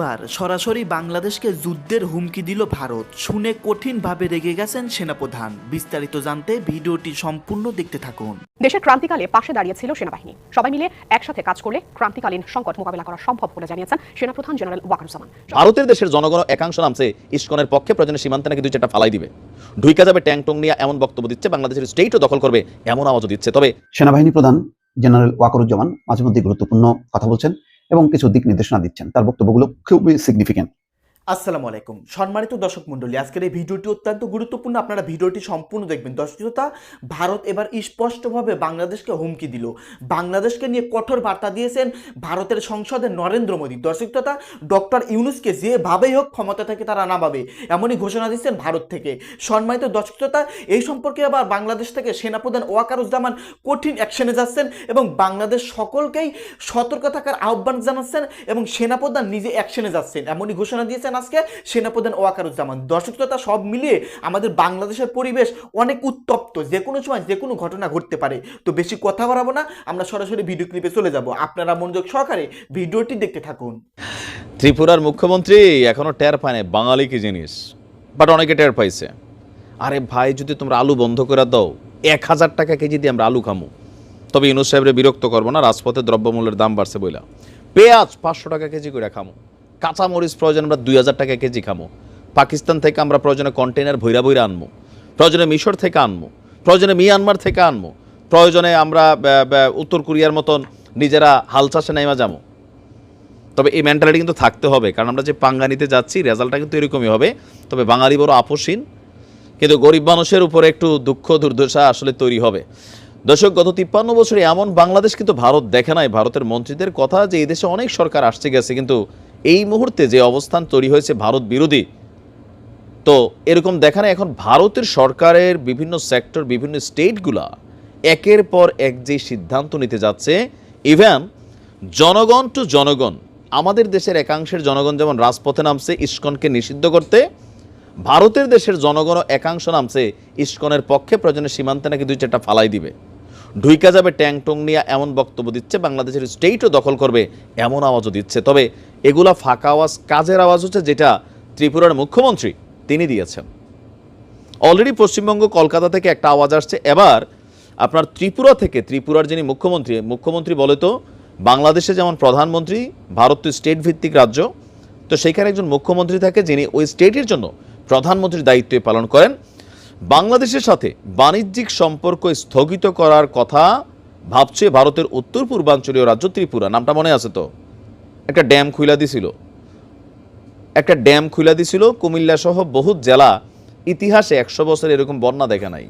এবার সরাসরি বাংলাদেশকে যুদ্ধের হুমকি দিল ভারত। শুনে কঠিনভাবে রেগে গেছেন সেনাপ্রধান। বিস্তারিত জানতে ভিডিওটি সম্পূর্ণ দেখতে থাকুন। দেশের ক্রান্তিকালে পাশে দাঁড়িয়েছিল সেনাবাহিনী। সবাই মিলে একসাথে কাজ করলে ক্রান্তিকালীন সংকট মোকাবেলা করা সম্ভব বলে জানিয়েছেন সেনাপ্রধান জেনারেল ওয়াকারুজ্জামান। ভারতের দেশের জনগণ একাংশ নামছে ইস্কনের পক্ষে প্রয়োজনে সীমান্তে নাকি দুই চারটা ফালাই দিবে। ঢুইকা যাবে ট্যাং টং নিয়ে এমন বক্তব্য দিচ্ছে বাংলাদেশের স্টেটও দখল করবে এমন আওয়াজও দিচ্ছে। তবে সেনাবাহিনী প্রধান জেনারেল ওয়াকরুজ্জামান মাঝে মধ্যে গুরুত্বপূর্ণ কথা বলছেন। এবং কিছু দিক নির্দেশনা দিচ্ছেন। তার বক্তব্যগুলো খুবই সিগনিফিকেন্ট আসসালামু আলাইকুম। সম্মানিত দর্শক মণ্ডলী, আজকের এই ভিডিওটি অত্যন্ত গুরুত্বপূর্ণ। আপনারা ভিডিওটি সম্পূর্ণ দেখবেন। দর্শকতা, ভারত এবার স্পষ্টভাবে বাংলাদেশকে হুমকি দিল। বাংলাদেশকে নিয়ে কঠোর বার্তা দিয়েছেন ভারতের সংসদে নরেন্দ্র মোদী। দর্শকতা, ডক্টর ইউনুসকে যেভাবেই হোক ক্ষমতা থেকে তারা নামাবে, এমনই ঘোষণা দিচ্ছেন ভারত থেকে। সম্মানিত দর্শকতা, এই সম্পর্কে আবার বাংলাদেশ থেকে সেনাপ্রধান ওয়াকারুজ্জামান কঠিন অ্যাকশনে যাচ্ছেন এবং বাংলাদেশ সকলকেই সতর্ক থাকার আহ্বান জানাচ্ছেন এবং সেনাপ্রধান নিজে অ্যাকশনে যাচ্ছেন, এমনই ঘোষণা দিয়েছেন আজকে সেনাপ্রধান ওয়াকারুজ্জামান। দর্শকতা সব মিলিয়ে আমাদের বাংলাদেশের পরিবেশ অনেক উত্তপ্ত। যে কোনো সময় যে কোনো ঘটনা ঘটতে পারে। তো বেশি কথা বাড়াবো না, আমরা সরাসরি ভিডিও ক্লিপে চলে যাব। আপনারা মনোযোগ সহকারে ভিডিওটি দেখতে থাকুন। ত্রিপুরার মুখ্যমন্ত্রী এখনও টের পায় না বাঙালি কি জিনিস? বাট অনেকে টের পাইছে। আরে ভাই, যদি তোমরা আলু বন্ধ করে দাও, এক হাজার টাকা কেজি দিয়ে আমরা আলু খামু। তবে ইউনুস সাহেবরে বিরক্ত করব না, রাজপথে দ্রব্যমূল্যের দাম বাড়ছে বইলা। পেঁয়াজ পাঁচশো টাকা কেজি করে খামো। কাঁচা মরিচ প্রয়োজন আমরা দুই হাজার টাকা কেজি খামো। পাকিস্তান থেকে আমরা প্রয়োজনে কন্টেনার ভৈরা ভৈরা আনব প্রয়োজনে মিশর থেকে আনব প্রয়োজনে মিয়ানমার থেকে আনব প্রয়োজনে আমরা উত্তর কোরিয়ার মতন নিজেরা হাল চাষে নেমা যাব তবে এই মেন্টালিটি কিন্তু থাকতে হবে, কারণ আমরা যে পাঙ্গা নিতে যাচ্ছি রেজাল্টটা কিন্তু এরকমই হবে। তবে বাঙালি বড় আপোষহীন। কিন্তু গরিব মানুষের উপরে একটু দুঃখ, দুর্দশা আসলে তৈরি হবে। দর্শক, গত তিপ্পান্ন বছরে এমন বাংলাদেশ কিন্তু ভারত দেখে নাই। ভারতের মন্ত্রীদের কথা যে এই দেশে অনেক সরকার আসছে গেছে, কিন্তু এই মুহূর্তে যে অবস্থান তৈরি হয়েছে ভারত বিরোধী, তো এরকম দেখা এখন ভারতের সরকারের বিভিন্ন সেক্টর বিভিন্ন স্টেটগুলা একের পর এক যে সিদ্ধান্ত নিতে যাচ্ছে, ইভেন, জনগণ টু জনগণ, আমাদের দেশের একাংশের জনগণ যেমন রাজপথে নামছে ইস্কনকে নিষিদ্ধ করতে, ভারতের দেশের জনগণও একাংশ নামছে ইস্কনের পক্ষে, প্রয়োজনে সীমান্তে নাকি দুই চারটা ফালাই দিবে। ঢুইকা যাবে ট্যাং টং নিয়ে এমন বক্তব্য দিচ্ছে, বাংলাদেশের স্টেটও দখল করবে এমন আওয়াজও দিচ্ছে। তবে এগুলা ফাঁকা আওয়াজ কাজের আওয়াজ হচ্ছে যেটা ত্রিপুরার মুখ্যমন্ত্রী তিনি দিয়েছেন। অলরেডি পশ্চিমবঙ্গ কলকাতা থেকে একটা আওয়াজ আসছে। এবার আপনার ত্রিপুরা থেকে, ত্রিপুরার যিনি মুখ্যমন্ত্রী মুখ্যমন্ত্রী বলে তো বাংলাদেশে যেমন প্রধানমন্ত্রী, ভারত তো স্টেট ভিত্তিক রাজ্য, তো সেখানে একজন মুখ্যমন্ত্রী থাকে যিনি ওই স্টেটের জন্য প্রধানমন্ত্রীর দায়িত্ব পালন করেন। বাংলাদেশের সাথে বাণিজ্যিক সম্পর্ক স্থগিত করার কথা ভাবছে ভারতের উত্তর পূর্বাঞ্চলীয় রাজ্য ত্রিপুরা। নামটা মনে আছে তো? একটা ড্যাম খুইলা দিছিল। একটা ড্যাম খুলে দিছিল কুমিল্লা সহ বহু জেলা ইতিহাসে একশো বছর এরকম বন্যা দেখে নাই।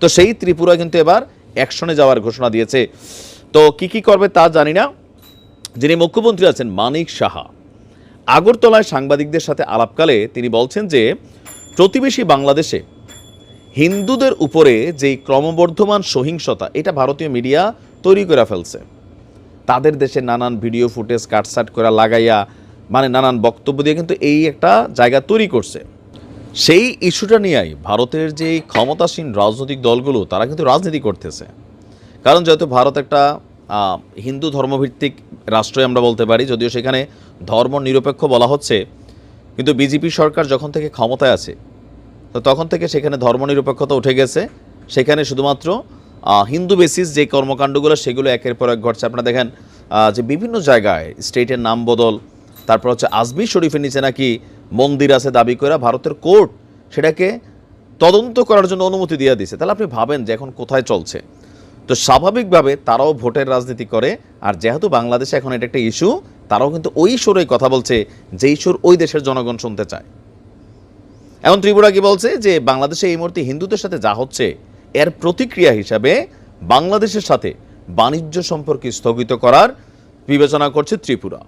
তো সেই ত্রিপুরা কিন্তু এবার অ্যাকশনে যাওয়ার ঘোষণা দিয়েছে। তো কি কি করবে তা জানি না। যিনি মুখ্যমন্ত্রী আছেন মানিক সাহা। আগরতলায় সাংবাদিকদের সাথে আলাপকালে তিনি বলছেন যে, প্রতিবেশী বাংলাদেশে হিন্দুদের উপরে যেই ক্রমবর্ধমান সহিংসতা, এটা ভারতীয় মিডিয়া তৈরি করে ফেলছে। তাদের দেশে নানান ভিডিও ফুটেজ কাটসাট করে লাগাইয়া মানে নানান বক্তব্য দিয়ে কিন্তু এই একটা জায়গা তৈরি করছে। সেই ইস্যুটা নিয়েই ভারতের যে ক্ষমতাসীন রাজনৈতিক দলগুলো, তারা কিন্তু রাজনীতি করতেছে। কারণ যেহেতু ভারত একটা হিন্দু ধর্মভিত্তিক রাষ্ট্রই আমরা বলতে পারি, যদিও সেখানে ধর্ম নিরপেক্ষ বলা হচ্ছে, কিন্তু বিজেপি সরকার যখন থেকে ক্ষমতায় আছে তো তখন থেকে সেখানে ধর্মনিরপেক্ষতা উঠে গেছে। সেখানে শুধুমাত্র হিন্দু বেসিস যে কর্মকাণ্ডগুলো, সেগুলো একের পর এক ঘটছে। আপনারা দেখেন যে বিভিন্ন জায়গায় স্টেটের নাম বদল, তারপর হচ্ছে আজমির শরীফের নিচে নাকি মন্দির আছে দাবি করে ভারতের কোর্ট সেটাকে তদন্ত করার জন্য অনুমতি দিয়ে দিছে তাহলে আপনি ভাবেন যে এখন কোথায় চলছে। তো স্বাভাবিকভাবে তারাও ভোটের রাজনীতি করে, আর যেহেতু বাংলাদেশে এখন এটা একটা ইস্যু তারাও কিন্তু ওই সুরেই কথা বলছে, যে ইস্যুর ওই দেশের জনগণ শুনতে চায়। এখন ত্রিপুরা কি বলছে যে বাংলাদেশে এই মুহূর্তে হিন্দুদের সাথে যা হচ্ছে, এর প্রতিক্রিয়া হিসাবে বাংলাদেশের সাথে বাণিজ্য সম্পর্কে স্থগিত করার বিবেচনা করছে ত্রিপুরা।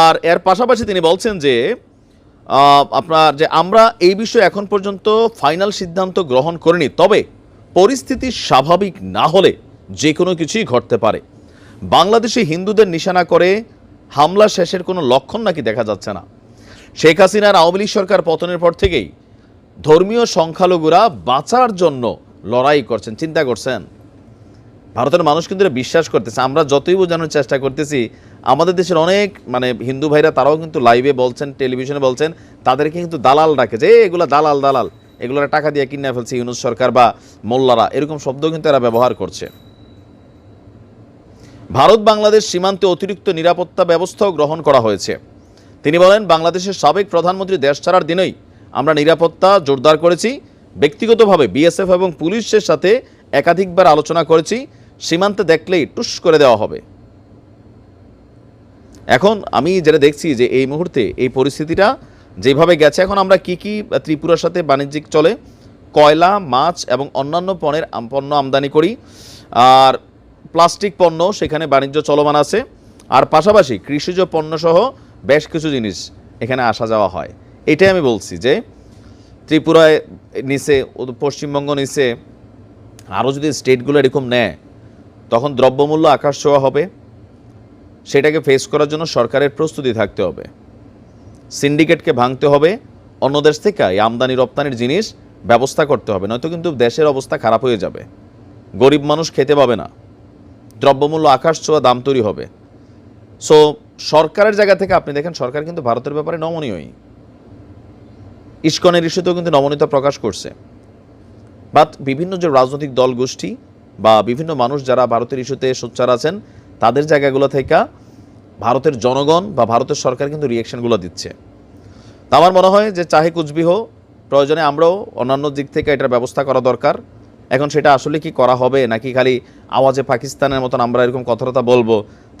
আর এর পাশাপাশি তিনি বলছেন যে আপনার যে আমরা এই বিষয়ে এখন পর্যন্ত ফাইনাল সিদ্ধান্ত গ্রহণ করিনি, তবে পরিস্থিতি স্বাভাবিক না হলে যে কোনো কিছুই ঘটতে পারে। বাংলাদেশে হিন্দুদের নিশানা করে হামলা শেষের কোনো লক্ষণ নাকি দেখা যাচ্ছে না। শেখ হাসিনার আওয়ামী লীগ সরকার পতনের পর থেকেই ধর্মীয় সংখ্যালঘুরা বাঁচার জন্য লড়াই করছেন, চিন্তা করছেন। ভারতের মানুষ কিন্তু বিশ্বাস করতেছে। আমরা যতই বোঝানোর চেষ্টা করতেছি, আমাদের দেশের অনেক মানে হিন্দু ভাইরা তারাও কিন্তু লাইভে বলছেন টেলিভিশনে বলছেন, তাদেরকে কিন্তু দালাল ডাকে যে এগুলো দালাল দালাল এগুলো টাকা দিয়ে কিনে ফেলছে ইউনুস সরকার বা মোল্লারা। এরকম শব্দ কিন্তু এরা ব্যবহার করছে। ভারত বাংলাদেশ সীমান্তে অতিরিক্ত নিরাপত্তা ব্যবস্থাও গ্রহণ করা হয়েছে। তিনি বলেন, বাংলাদেশের সাবেক প্রধানমন্ত্রী দেশ ছাড়ার দিনেই আমরা নিরাপত্তা জোরদার করেছি, ব্যক্তিগতভাবে বিএসএফ এবং পুলিশের সাথে একাধিকবার আলোচনা করেছি, সীমান্তে দেখলেই টুস করে দেওয়া হবে। এখন আমি যেটা দেখছি যে এই মুহূর্তে এই পরিস্থিতিটা যেভাবে গেছে, এখন আমরা কি কি ত্রিপুরার সাথে বাণিজ্যিক চলে, কয়লা, মাছ এবং অন্যান্য পণ্যের পণ্য আমদানি করি, আর প্লাস্টিক পণ্য, সেখানে বাণিজ্য চলমান আছে, আর পাশাপাশি কৃষিজ পণ্যসহ বেশ কিছু জিনিস এখানে আসা যাওয়া হয়। এটাই আমি বলছি যে, ত্রিপুরায় নিচে, পশ্চিমবঙ্গ নিচে আরও যদি স্টেটগুলো এরকম নেয়, তখন দ্রব্যমূল্য আকাশ ছোঁয়া হবে। সেটাকে ফেস করার জন্য সরকারের প্রস্তুতি থাকতে হবে। সিন্ডিকেটকে ভাঙতে হবে। অন্য দেশ থেকে এই আমদানি রপ্তানির জিনিস ব্যবস্থা করতে হবে, নয়তো কিন্তু দেশের অবস্থা খারাপ হয়ে যাবে। গরিব মানুষ খেতে পাবে না। দ্রব্যমূল্য আকাশ ছোঁয়া, দাম তৈরি হবে। সো সরকারের জায়গা থেকে আপনি দেখেন, সরকার কিন্তু ভারতের ব্যাপারে নমনীয়ই। ইস্কনের ইস্যুতেও কিন্তু নমনীয়তা প্রকাশ করছে। বাট বিভিন্ন যে রাজনৈতিক দল গোষ্ঠী বা বিভিন্ন মানুষ যারা ভারতের ইস্যুতে সোচ্চার আছেন, তাদের জায়গাগুলো থেকে ভারতের জনগণ বা ভারতের সরকার কিন্তু রিয়েকশনগুলো দিচ্ছে। তা আমার মনে হয় যে চাহে কুচবিহ প্রয়োজনে আমরাও অন্যান্য দিক থেকে এটার ব্যবস্থা করা দরকার। এখন সেটা আসলে কি করা হবে? নাকি খালি আওয়াজে পাকিস্তানের মতন আমরা এরকম কথাটা বলব,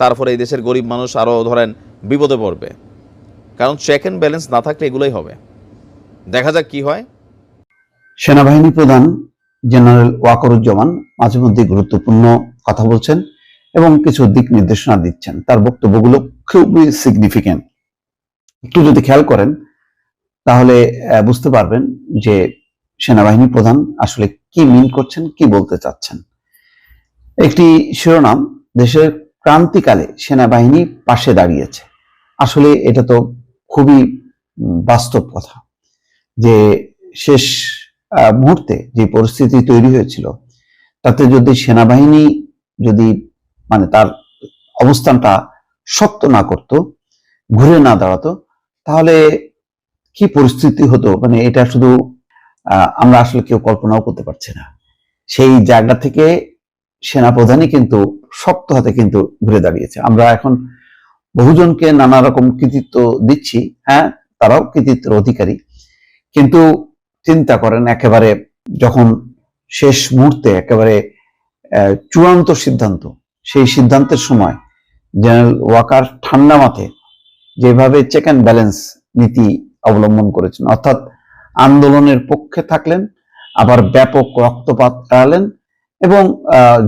তারপরে এই দেশের গরিব মানুষ আরও ধরেন বিপদে পড়বে? কারণ চেক অ্যান্ড ব্যালেন্স না থাকলে এগুলোই হবে। দেখা যাক কি হয়। সেনাবাহিনী প্রধান জেনারেল ওয়াকরুজ্জামান মাঝে মধ্যে গুরুত্বপূর্ণ কথা বলছেন এবং কিছু দিক নির্দেশনা দিচ্ছেন। তার বক্তব্যগুলো খুবই সিগনিফিক্যান্ট একটু যদি খেয়াল করেন, তাহলে বুঝতে পারবেন যে সেনাবাহিনী প্রধান আসলে কি মিন করছেন, কি বলতে চাচ্ছেন? একটি শিরোনাম, দেশের ক্রান্তিকালে সেনাবাহিনী পাশে দাঁড়িয়েছে। আসলে এটা তো খুবই বাস্তব কথা যে শেষ মুহূর্তে যে পরিস্থিতি তৈরি হয়েছিল, তাতে যদি সেনাবাহিনী যদি মানে তার অবস্থানটা শক্ত না করত, ঘুরে না দাঁড়াতো, তাহলে কি পরিস্থিতি হতো? মানে এটা শুধু আমরা আসলে কেউ কল্পনাও করতে পারছি না। সেই জায়গা থেকে সেনাপ্রধানই কিন্তু শক্ত হাতে কিন্তু ঘুরে দাঁড়িয়েছে। আমরা এখন বহুজনকে নানা রকম কৃতিত্ব দিচ্ছি হ্যাঁ তারাও কৃতিত্বের অধিকারী। কিন্তু চিন্তা করেন একেবারে যখন শেষ মুহূর্তে একেবারে চূড়ান্ত সিদ্ধান্ত, সেই সিদ্ধান্তের সময় জেনারেল ওয়াকার ঠান্ডা মাথায় যেভাবে চেক অ্যান্ড ব্যালেন্স নীতি অবলম্বন করেছেন, অর্থাৎ আন্দোলনের পক্ষে থাকলেন, আবার ব্যাপক রক্তপাত এড়ালেন এবং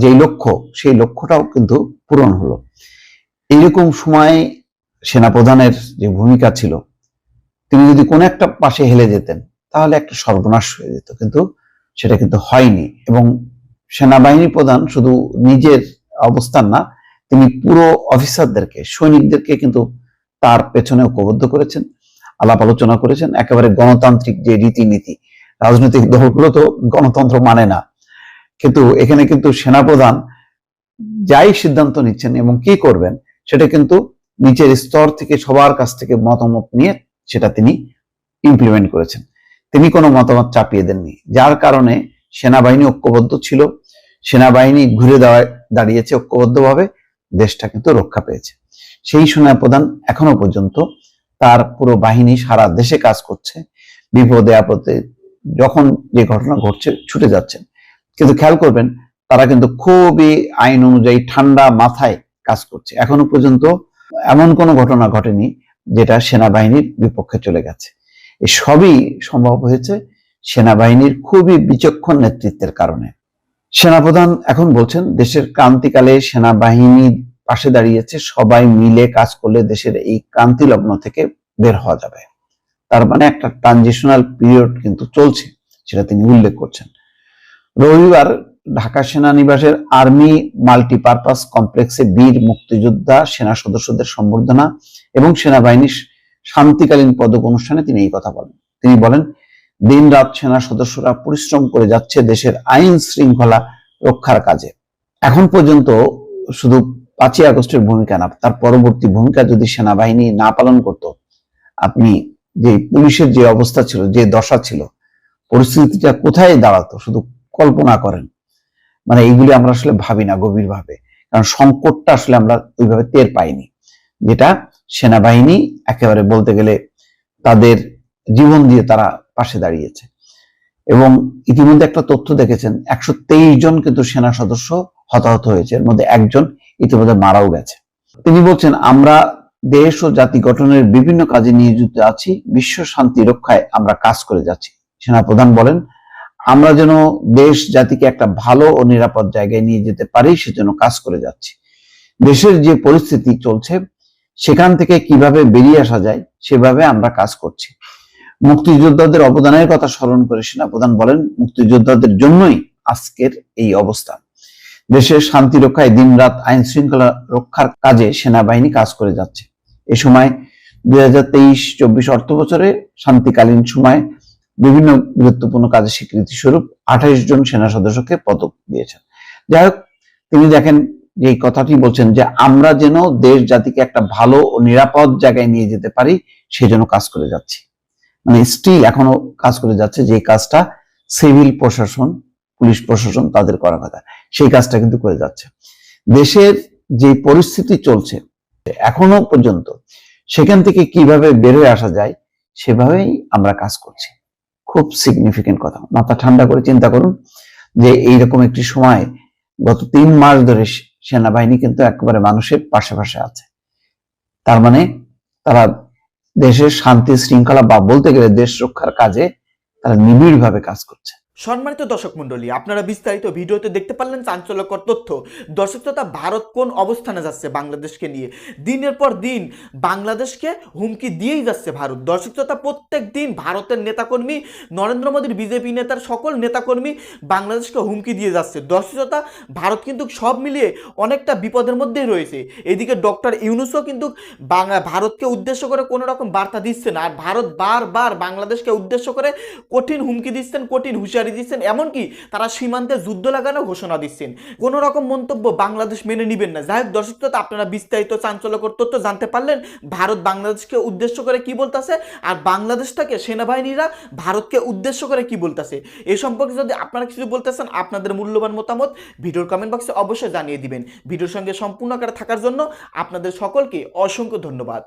যেই লক্ষ্য, সেই লক্ষ্যটাও কিন্তু পূরণ হলো। এইরকম সময় সেনাপ্রধানের যে ভূমিকা ছিল, তিনি যদি কোনো একটা পাশে হেলে যেতেন, তাহলে একটা সর্বনাশ হয়ে যেত, কিন্তু সেটা কিন্তু হয়নি এবং সেনাবাহিনী প্রধান শুধু নিজের অবস্থান না, তিনি পুরো অফিসারদেরকে, সৈনিকদেরকে কিন্তু তার পেছনে ঐক্যবদ্ধ করেছেন। আলাপ আলোচনা করেছেন, একেবারে গণতান্ত্রিক যে রীতিনীতি, রাজনৈতিক দলগুলো তো গণতন্ত্র মানে না। কিন্তু এখানে কিন্তু সেনাপ্রধান যাই সিদ্ধান্ত নিচ্ছেন এবং কি করবেন, সেটা কিন্তু নিচের স্তর থেকে সবার কাছ থেকে মতামত নিয়ে সেটা তিনি ইমপ্লিমেন্ট করেছেন। তিনি কোনো মতামত চাপিয়ে দেননি, যার কারণে সেনাবাহিনী ঐক্যবদ্ধ ছিল। সেনাবাহিনী ঘুরে দাঁড়ায়, দাঁড়িয়েছে ঐক্যবদ্ধভাবে, দেশটা কিন্তু রক্ষা পেয়েছে। সেই সেনাপ্রধান এখনও পর্যন্ত তার পুরো বাহিনী সারা দেশে কাজ করছে, বিপদে আপদে যখন যে ঘটনা ঘটছে ছুটে যাচ্ছেন কিন্তু খেয়াল করবেন, তারা কিন্তু খুবই আইন অনুযায়ী ঠান্ডা মাথায় কাজ করছে। এখনও পর্যন্ত এমন কোনো ঘটনা ঘটেনি যেটা সেনাবাহিনীর বিপক্ষে চলে গেছে। সবই সম্ভব হয়েছে সেনাবাহিনীর খুবই বিচক্ষণ নেতৃত্বের কারণে। সেনাপ্রধান এখন বলছেন, দেশের ক্রান্তিকালে সেনাবাহিনী পাশে দাঁড়িয়েছে, সবাই মিলে কাজ করলে দেশের এই ক্রান্তি লগ্ন থেকে বের হওয়া যাবে। তার মানে একটা ট্রানজিশনাল পিরিয়ড কিন্তু চলছে, সেটা তিনি উল্লেখ করছেন। রবিবার ঢাকা সেনানিবাসের আর্মি মাল্টিপারপাস কমপ্লেক্সে বীর মুক্তিযোদ্ধা, সেনা সদস্যদের সম্বর্ধনা এবং সেনাবাহিনীর শান্তিকালীন পদক অনুষ্ঠানে তিনি এই কথা বলেন। তিনি বলেন, দিনরাত সেনা সদস্যরা পরিশ্রম করে যাচ্ছে দেশের আইন শৃঙ্খলা রক্ষার কাজে। এখন পর্যন্ত শুধু পাঁচই আগস্টের ভূমিকা না, তার পরবর্তী ভূমিকা যদি সেনাবাহিনী না পালন করত, আপনি যে পুলিশের যে অবস্থা ছিল, যে দশা ছিল, পরিস্থিতিটা কোথায় দাঁড়াতো, শুধু কল্পনা করেন। মানে এইগুলি আমরা আসলে ভাবি না গভীরভাবে, কারণ সংকটটা আসলে আমরা ওইভাবে টের পাইনি। যেটা সেনাবাহিনী একেবারে বলতে গেলে তাদের জীবন দিয়ে তারা পাশে দাঁড়িয়েছে। এবং ইতিমধ্যে একটা তথ্য দেখেছেন, একশো তেইশ জন কিন্তু সেনা সদস্য হতাহত হয়েছে, এর মধ্যে একজন ইতিমধ্যে মারাও গেছে। তিনি বলছেন, আমরা দেশ ও জাতি গঠনের বিভিন্ন কাজে নিয়োজিত আছি। বিশ্ব শান্তি রক্ষায় আমরা কাজ করে যাচ্ছি। সেনাপ্রধান বলেন, আমরা যেন দেশ জাতিকে একটা ভালো ও নিরাপদ জায়গায় নিয়ে যেতে পারি, সেজন্য কাজ করে যাচ্ছি। দেশের যে পরিস্থিতি চলছে, সেখান থেকে কীভাবে বেরিয়ে আসা যায়, সেভাবে আমরা কাজ করছি। মুক্তিযোদ্ধাদের অবদানের কথা স্মরণ করে সেনাপ্রধান বলেন, মুক্তিযোদ্ধাদের জন্যই আজকের এই অবস্থা দেশের শান্তি রক্ষায় দিনরাত আইন শৃঙ্খলা রক্ষার কাজে সেনাবাহিনী কাজ করে যাচ্ছে। এ সময় দুই হাজার তেইশ চব্বিশ অর্থ বছরে শান্তিকালীন সময় বিভিন্ন গুরুত্বপূর্ণ কাজের স্বীকৃতি স্বরূপ আঠাইশ জন সেনা সদস্যকে পদক দিয়েছেন। যাই হোক, তিনি দেখেন যে এই কথাটি বলছেন যে আমরা যেন দেশ জাতিকে একটা ভালো ও নিরাপদ জায়গায় নিয়ে যেতে পারি সেই জন্য কাজ করে যাচ্ছি। মানে স্টিল এখনও কাজ করে যাচ্ছে যে কাজটা সিভিল প্রশাসন পুলিশ প্রশাসন তাদের করার কথা। সেই কাজটা কিন্তু করে যাচ্ছে। দেশের যে পরিস্থিতি চলছে, এখনও পর্যন্ত সেখান থেকে কীভাবে বের হয়ে আসা যায়, সেভাবেই আমরা কাজ করছি। খুব সিগনিফিকেন্ট কথা। মাথা ঠান্ডা করে চিন্তা করুন যে এইরকম একটি সময় গত তিন মাস ধরে সেনাবাহিনী কিন্তু একেবারে মানুষের পাশে পাশে আছে। তার মানে তারা দেশের শান্তি শৃঙ্খলা বা বলতে গেলে দেশ রক্ষার কাজে তারা নিবিড়ভাবে কাজ করছে। সম্মানিত দর্শক মন্ডলী আপনারা বিস্তারিত ভিডিওতে দেখতে পারলেন চাঞ্চল্যকর তথ্য। দর্শক তথা ভারত কোন অবস্থানে যাচ্ছে বাংলাদেশকে নিয়ে? দিনের পর দিন বাংলাদেশকে হুমকি দিয়েই যাচ্ছে ভারত। দর্শক তথা প্রত্যেক দিন ভারতের নেতাকর্মী, নরেন্দ্র মোদীর বিজেপি নেতার সকল নেতাকর্মী বাংলাদেশকে হুমকি দিয়ে যাচ্ছে। দর্শক তথা ভারত কিন্তু সব মিলিয়ে অনেকটা বিপদের মধ্যেই রয়েছে। এদিকে ডক্টর ইউনুসও কিন্তু বাংলা, ভারতকে উদ্দেশ্য করে কোনো রকম বার্তা দিচ্ছে না। আর ভারত বারবার বাংলাদেশকে উদ্দেশ্য করে কঠিন হুমকি দিচ্ছেন, কঠিন হুঁশিয়ারি দিচ্ছেন। এমনকি তারা সীমান্তে যুদ্ধ লাগানোর ঘোষণা দিচ্ছেন। কোনো রকম মন্তব্য বাংলাদেশ মেনে নিবেন না। যাই হোক দর্শক শ্রোতা, আপনারা বিস্তারিত চাঞ্চল্যকর তথ্য জানতে পারলেন। ভারত বাংলাদেশকে উদ্দেশ্য করে কি বলতেছে? আর বাংলাদেশটাকে সেনাবাহিনীরা ভারতকে উদ্দেশ্য করে কি বলতেছে? এ সম্পর্কে যদি আপনারা কিছু বলতেছেন আপনাদের মূল্যবান মতামত ভিডিওর কমেন্ট বক্সে অবশ্যই জানিয়ে দিবেন। ভিডিওর সঙ্গে সম্পূর্ণ আকারে থাকার জন্য আপনাদের সকলকে অসংখ্য ধন্যবাদ।